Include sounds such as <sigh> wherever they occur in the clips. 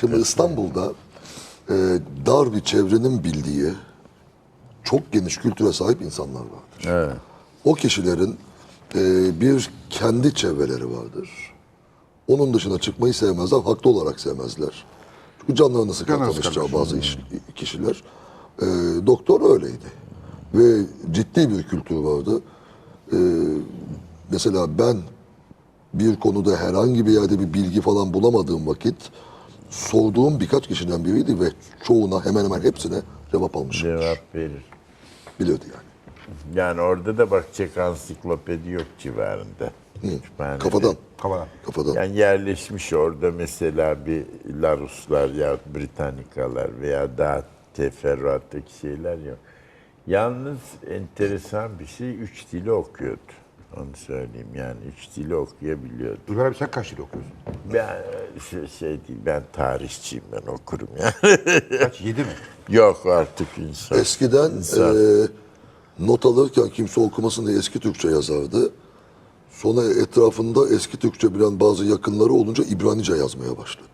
Şimdi İstanbul'da e, dar bir çevrenin bildiği çok geniş kültüre sahip insanlar vardır. Evet. O kişilerin e, bir kendi çevreleri vardır. Onun dışına çıkmayı sevmezler, haklı olarak sevmezler. Çünkü canlarını Canını tanışacağı bazı iş- kişiler. E, doktor öyleydi. Ve ciddi bir kültür vardı. E, mesela ben bir konuda herhangi bir yerde bir bilgi falan bulamadığım vakit sorduğum birkaç kişiden biriydi ve çoğuna hemen hemen hepsine cevap almışım. Cevap verir. Biliyordu yani. Yani orada da bakacak ansiklopedi yok civarında. Kütüphanede. Kafadan. Kafadan. Kafadan. Yani yerleşmiş orada mesela bir Laruslar ya Britanikalar veya daha teferruattaki şeyler yok. Yalnız enteresan bir şey üç dili okuyordu. Onu söyleyeyim yani üç dili okuyabiliyordu. Ülker abi sen kaç dil okuyorsun? Ben şey, şey değil ben tarihçiyim ben okurum yani. Kaç? Yedi mi? <laughs> yok artık insan. Eskiden İnsan. e, not alırken kimse okumasın diye eski Türkçe yazardı. Sonra etrafında eski Türkçe bilen bazı yakınları olunca İbranice yazmaya başladı.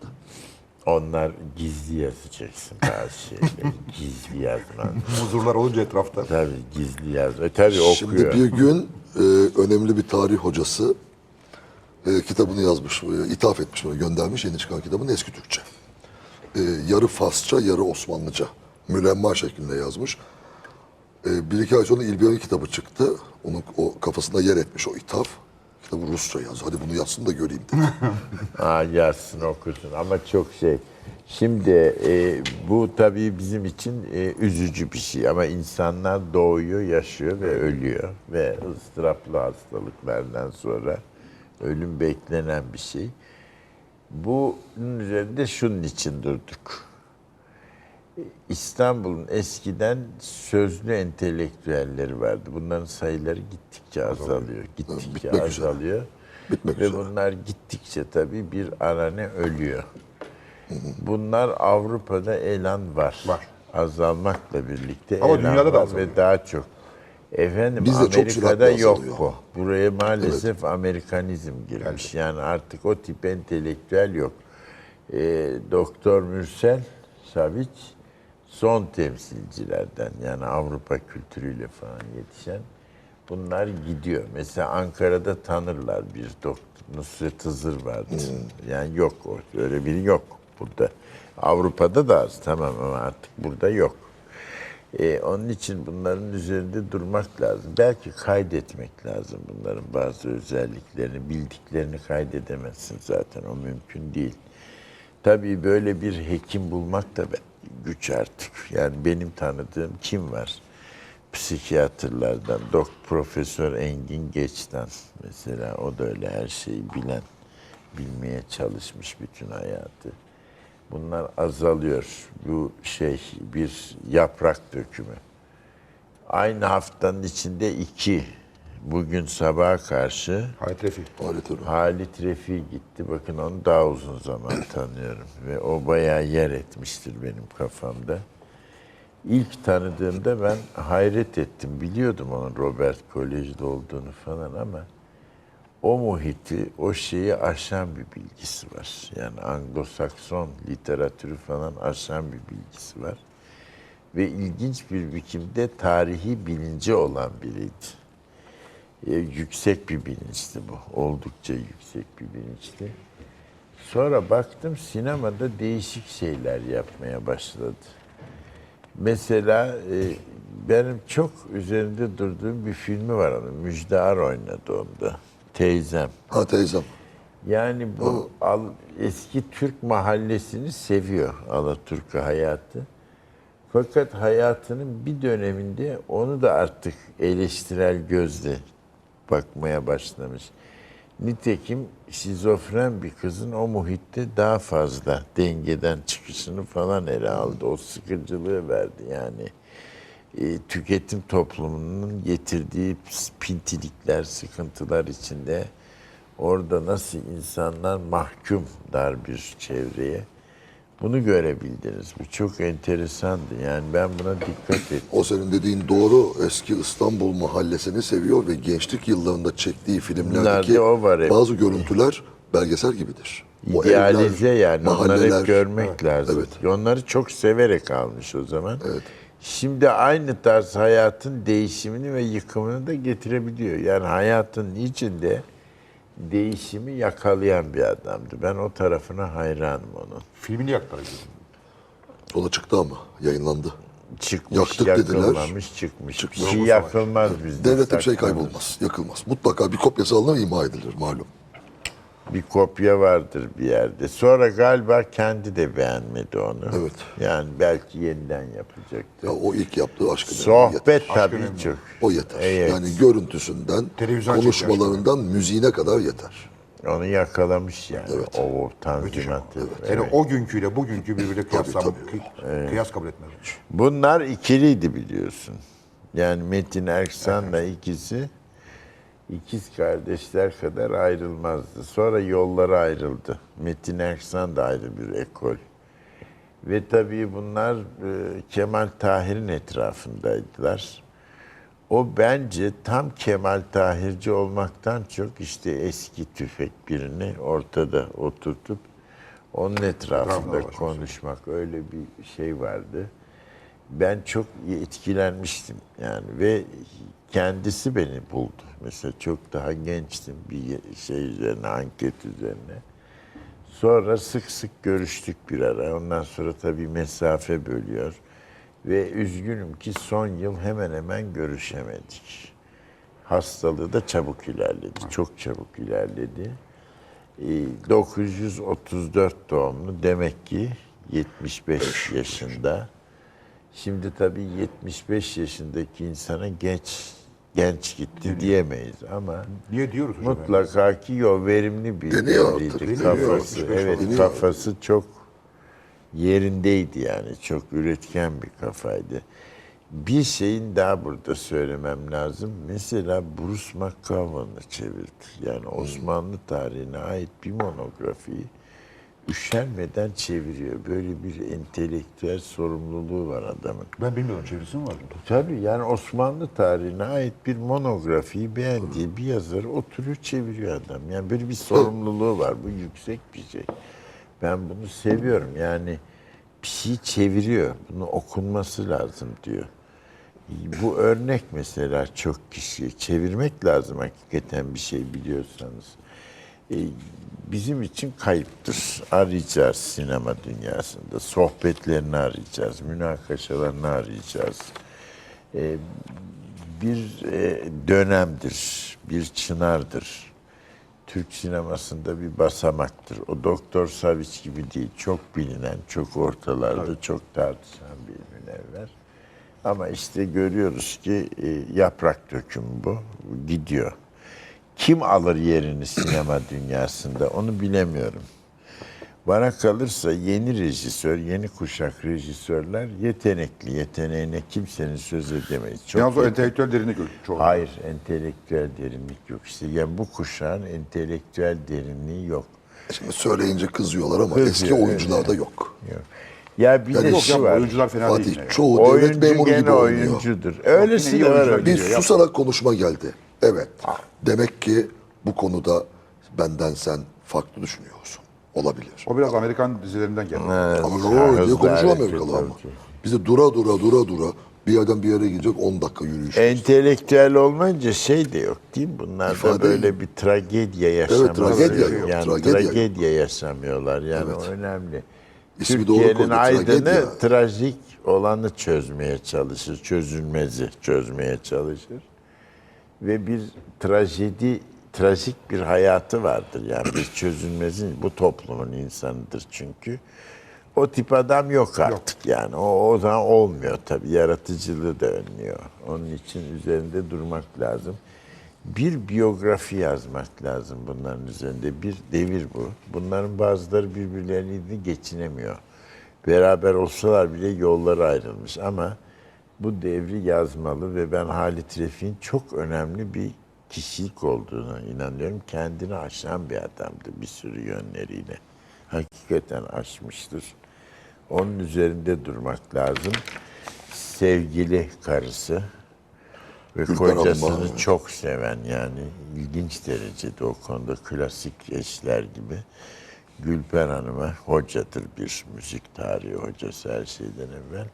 Onlar gizli yazacaksın bazı şeyleri. <laughs> gizli yazman. Muzurlar olunca etrafta. Tabii gizli yaz. E, tabii okuyor. Şimdi bir gün e, önemli bir tarih hocası e, kitabını yazmış, e, ithaf etmiş, göndermiş yeni çıkan kitabın eski Türkçe. E, yarı Farsça, yarı Osmanlıca. Mülemma şeklinde yazmış. E, bir iki ay sonra İlbiyar'ın kitabı çıktı. Onun o kafasında yer etmiş o ithaf. Kitabı Rusça yaz. Hadi bunu yazsın da göreyim dedi. <laughs> Aa, yazsın okusun ama çok şey. Şimdi e, bu tabii bizim için e, üzücü bir şey ama insanlar doğuyor, yaşıyor ve ölüyor ve ıstıraplı hastalıklardan sonra ölüm beklenen bir şey. Bunun üzerinde şunun için durduk. İstanbul'un eskiden sözlü entelektüelleri vardı. Bunların sayıları gittikçe azalıyor. Gittikçe bitmek üzere. azalıyor. Bitmek Ve üzere. bunlar gittikçe tabii bir arane ölüyor. Bunlar Avrupa'da elan var. Var. Azalmakla birlikte Ama elan dünyada da var azalıyor. ve daha çok. Efendim Bizde Amerika'da yok azalıyor. bu. Buraya maalesef Amerikanizm girmiş. Yani artık o tip entelektüel yok. Ee, Doktor Mürsel Savic son temsilcilerden yani Avrupa kültürüyle falan yetişen bunlar gidiyor. Mesela Ankara'da tanırlar bir doktor Nusret Hızır vardı. Yani yok o öyle biri yok burada. Avrupa'da da az tamam ama artık burada yok. Ee, onun için bunların üzerinde durmak lazım. Belki kaydetmek lazım bunların bazı özelliklerini, bildiklerini kaydedemezsin zaten o mümkün değil. Tabii böyle bir hekim bulmak da güç artık. Yani benim tanıdığım kim var? Psikiyatrlardan, Dok Profesör Engin Geçten mesela o da öyle her şeyi bilen, bilmeye çalışmış bütün hayatı. Bunlar azalıyor. Bu şey bir yaprak dökümü. Aynı haftanın içinde iki, bugün sabaha karşı Hayat Refi. Öyle. Halit Refi gitti. Bakın onu daha uzun zaman <clears throat> tanıyorum. Ve o bayağı yer etmiştir benim kafamda. İlk tanıdığımda ben hayret ettim. Biliyordum onun Robert Kolej'de olduğunu falan ama o muhiti, o şeyi aşan bir bilgisi var. Yani Anglo-Sakson literatürü falan aşan bir bilgisi var. Ve ilginç bir biçimde tarihi bilinci olan biriydi. E, yüksek bir bilinçti bu. Oldukça yüksek bir bilinçti. Sonra baktım sinemada değişik şeyler yapmaya başladı. Mesela e, benim çok üzerinde durduğum bir filmi var onun. Müjde Ar oynadı onda. Teyzem. Ha teyzem. Yani bu al, eski Türk mahallesini seviyor Alaturka hayatı. Fakat hayatının bir döneminde onu da artık eleştirel gözle bakmaya başlamış. Nitekim şizofren bir kızın o muhitte daha fazla dengeden çıkışını falan ele aldı. O sıkıcılığı verdi yani. E, tüketim toplumunun getirdiği pintilikler, sıkıntılar içinde orada nasıl insanlar mahkum dar bir çevreye bunu görebildiniz. Bu çok enteresandı. Yani ben buna dikkat ettim. O senin dediğin doğru. Eski İstanbul mahallesini seviyor ve gençlik yıllarında çektiği filmlerdeki o var hep. bazı görüntüler belgesel gibidir. O İdealize evler, yani onları mahalleler- hep görmek lazım. Evet. Onları çok severek almış o zaman. Şimdi aynı tarz hayatın değişimini ve yıkımını da getirebiliyor. Yani hayatın içinde değişimi yakalayan bir adamdı. Ben o tarafına hayranım onun. Filmini yaktılar. Ona çıktı ama yayınlandı. Çıkmış, Yaktık dediler. çıkmış. Çıkmış. Bir şey yakılmaz bizde. Devlete bir şey saklanır. kaybolmaz, yakılmaz. Mutlaka bir kopyası alınır, ima edilir malum. Bir kopya vardır bir yerde. Sonra galiba kendi de beğenmedi onu. Evet. Yani belki yeniden yapacaktı. Ya o ilk yaptığı aşkı Sohbet yeter. tabii çok. O yeter. Evet. Yani görüntüsünden, Televizyon konuşmalarından müziğine kadar yeter. Onu yakalamış yani. Evet. O tanzimatı. Yani o günküyle bugünkü birbirine kıyaslam, tabii. kıy- kıyas kabul etmez. Bunlar ikiliydi biliyorsun. Yani Metin Erksan'la ikisi ikiz kardeşler kadar ayrılmazdı. Sonra yolları ayrıldı. Metin Erksan da ayrı bir ekol. Ve tabii bunlar e, Kemal Tahir'in etrafındaydılar. O bence tam Kemal Tahirci olmaktan çok işte eski tüfek birini ortada oturtup onun etrafında konuşmak öyle bir şey vardı. Ben çok etkilenmiştim yani ve kendisi beni buldu. Mesela çok daha gençtim bir şey üzerine, anket üzerine. Sonra sık sık görüştük bir ara. Ondan sonra tabii mesafe bölüyor. Ve üzgünüm ki son yıl hemen hemen görüşemedik. Hastalığı da çabuk ilerledi. Çok çabuk ilerledi. Ee, 934 doğumlu demek ki 75 yaşında. Şimdi tabii 75 yaşındaki insana geç genç gitti diyemeyiz ama Niye diyoruz hocam? yani? Mutlaka ki o verimli bir Deniyor. Kafası, Deniyor. evet Deniyor. kafası çok yerindeydi yani. Çok üretken bir kafaydı. Bir şeyin daha burada söylemem lazım. Mesela Bruce McGovern'ı çevirdi. Yani Osmanlı tarihine ait bir monografiyi üşenmeden çeviriyor. Böyle bir entelektüel sorumluluğu var adamın. Ben bilmiyorum çevirisi mi var? Tabii yani Osmanlı tarihine ait bir monografiyi beğendiği bir yazar oturuyor çeviriyor adam. Yani böyle bir sorumluluğu var. Bu yüksek bir şey. Ben bunu seviyorum. Yani bir şey çeviriyor. Bunu okunması lazım diyor. Bu örnek mesela çok kişi çevirmek lazım hakikaten bir şey biliyorsanız. E, bizim için kayıptır. Arayacağız sinema dünyasında. Sohbetlerini arayacağız, münakaşalarını arayacağız. E, bir e, dönemdir, bir çınardır. Türk sinemasında bir basamaktır. O Doktor Saviç gibi değil. Çok bilinen, çok ortalarda, çok tartışan bir münevver. Ama işte görüyoruz ki e, yaprak dökümü bu. Gidiyor. Kim alır yerini sinema dünyasında onu bilemiyorum. Bana kalırsa yeni rejisör, yeni kuşak rejisörler yetenekli. Yeteneğine kimsenin söz edemeyiz. Çok Yalnız o entelektüel derinlik yok. Çoğu. Hayır, entelektüel derinlik yok. İşte yani bu kuşağın entelektüel derinliği yok. Şimdi söyleyince kızıyorlar ama Kızıyor, eski oyuncularda yok. yok. Ya bir Yani de yok şu var. oyuncular fena değil. Fatih yine. çoğu devlet Oyuncu memuru gibi oynuyor. oyuncudur. Öylesi de var. öyle. Bir susarak konuşma geldi. Evet. Demek ki bu konuda benden sen farklı düşünüyorsun. Olabilir. O biraz Amerikan dizilerinden geldi. Ama Ha, o diye konuşuyor Amerikalı ama. Bize dura dura dura dura bir yerden bir yere gidecek 10 dakika yürüyüş. Entelektüel olmayınca şey de yok değil mi? Bunlarda İfade böyle bir tragedya yaşamıyorlar. tragedya yok, Yani tragedya tragedya, yok. yaşamıyorlar. Yani o önemli. İsmi doğru Türkiye'nin aydını tragedya. trajik olanı çözmeye çalışır. Çözülmezi çözmeye çalışır. Ve bir trajedi, trajik bir hayatı vardır. Yani bir çözülmezin bu toplumun insanıdır çünkü. O tip adam yok artık yani. O, o zaman olmuyor tabii. Yaratıcılığı da önlüyor. Onun için üzerinde durmak lazım. Bir biyografi yazmak lazım bunların üzerinde. Bir devir bu. Bunların bazıları birbirlerini geçinemiyor. Beraber olsalar bile yolları ayrılmış ama bu devri yazmalı ve ben Halit Refik'in çok önemli bir kişilik olduğuna inanıyorum. Kendini aşan bir adamdı bir sürü yönleriyle. Hakikaten aşmıştır. Onun üzerinde durmak lazım. Sevgili karısı Ve kocasını çok seven yani ilginç derecede o konuda klasik eşler gibi Gülper Hanım'a hocadır bir müzik tarihi hocası her şeyden evvel.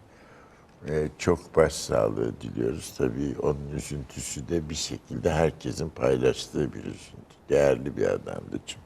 Ee, çok başsağlığı diliyoruz. Tabii onun üzüntüsü de bir şekilde herkesin paylaştığı bir üzüntü. Değerli bir adamdı çünkü.